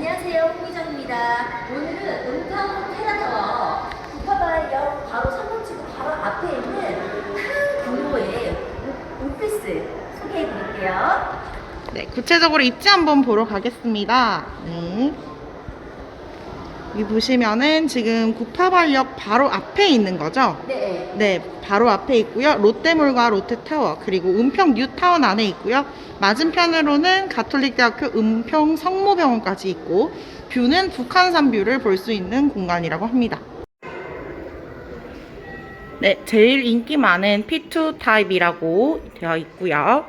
안녕하세요, 홍미정입니다. 오늘은 음탕 테라타워 구파바이역 바로 선봉지구 바로 앞에 있는 큰 규모의 오- 오피스 소개해 드릴게요. 네, 구체적으로 입지 한번 보러 가겠습니다. 네. 여기 보시면은 지금 구파발역 바로 앞에 있는 거죠? 네. 네, 바로 앞에 있고요. 롯데몰과 롯데타워, 그리고 은평 뉴타운 안에 있고요. 맞은편으로는 가톨릭대학교 은평 성모병원까지 있고, 뷰는 북한산 뷰를 볼 수 있는 공간이라고 합니다. 네, 제일 인기 많은 P2 타입이라고 되어 있고요.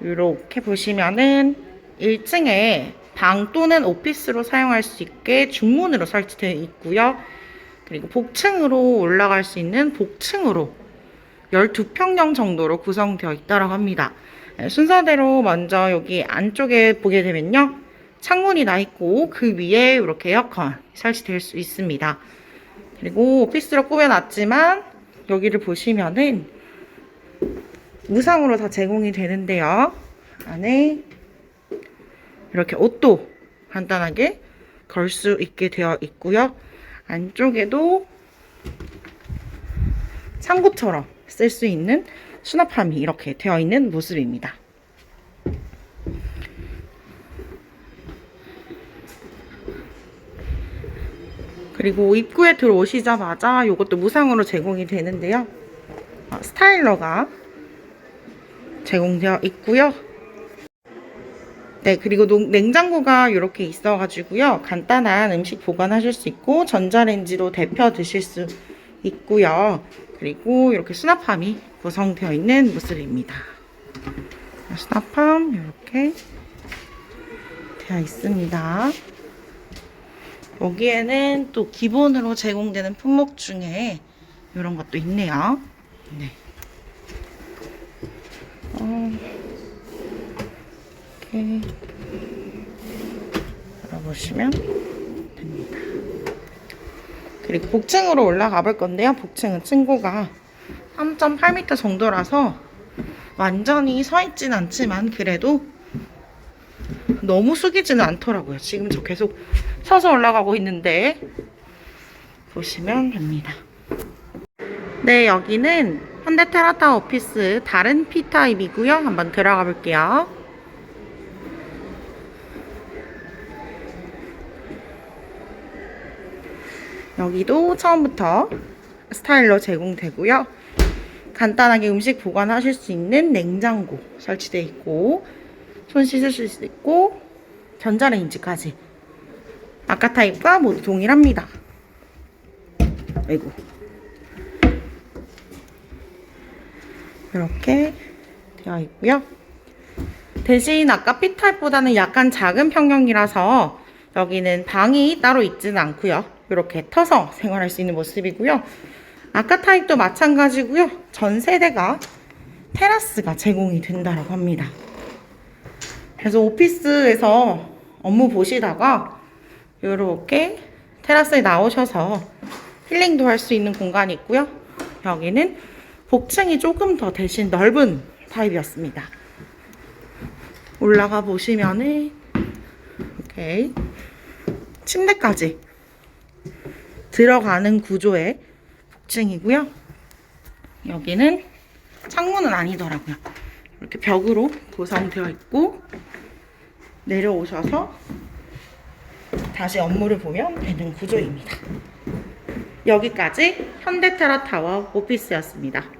이렇게 보시면은 1층에 방 또는 오피스로 사용할 수 있게 중문으로 설치되어 있고요. 그리고 복층으로 올라갈 수 있는 복층으로 12평형 정도로 구성되어 있다고 합니다. 네, 순서대로 먼저 여기 안쪽에 보게 되면요. 창문이 나 있고 그 위에 이렇게 에어컨 설치될 수 있습니다. 그리고 오피스로 꾸며놨지만 여기를 보시면은 무상으로 다 제공이 되는데요. 안에 이렇게 옷도 간단하게 걸 수 있게 되어 있고요. 안쪽에도 창고처럼 쓸 수 있는 수납함이 이렇게 되어 있는 모습입니다. 그리고 입구에 들어오시자마자 이것도 무상으로 제공이 되는데요. 어, 스타일러가 제공되어 있고요. 네, 그리고 농- 냉장고가 이렇게 있어가지고요. 간단한 음식 보관하실 수 있고, 전자레인지로 데펴 드실 수 있고요. 그리고 이렇게 수납함이 구성되어 있는 모습입니다. 수납함 이렇게 되어 있습니다. 여기에는 또 기본으로 제공되는 품목 중에 이런 것도 있네요. 네. 어, 이렇게 열어보시면 됩니다. 그리고 복층으로 올라가 볼 건데요. 복층은 층고가 3.8m 정도라서 완전히 서 있진 않지만 그래도 너무 숙이지는 않더라고요. 지금 저 계속 서서 올라가고 있는데 보시면 됩니다. 네, 여기는 현대 테라타 오피스 다른 P타입이고요. 한번 들어가 볼게요. 여기도 처음부터 스타일러 제공되고요. 간단하게 음식 보관하실 수 있는 냉장고 설치되어 있고 손 씻으실 수 있고 전자레인지까지 아까 타입과 모두 동일합니다. 아이고 이렇게 되어 있고요. 대신 아까 P타입보다는 약간 작은 평형이라서 여기는 방이 따로 있지는 않고요. 이렇게 터서 생활할 수 있는 모습이고요. 아까 타입도 마찬가지고요. 전 세대가 테라스가 제공이 된다고 합니다. 그래서 오피스에서 업무 보시다가 이렇게 테라스에 나오셔서 힐링도 할 수 있는 공간이 있고요. 여기는 복층이 조금 더 대신 넓은 타입이었습니다. 올라가 보시면은 이렇게 침대까지 들어가는 구조의 복층이고요. 여기는 창문은 아니더라고요. 이렇게 벽으로 구성되어 있고 내려오셔서 다시 업무를 보면 되는 구조입니다. 여기까지 현대테라타워 오피스였습니다.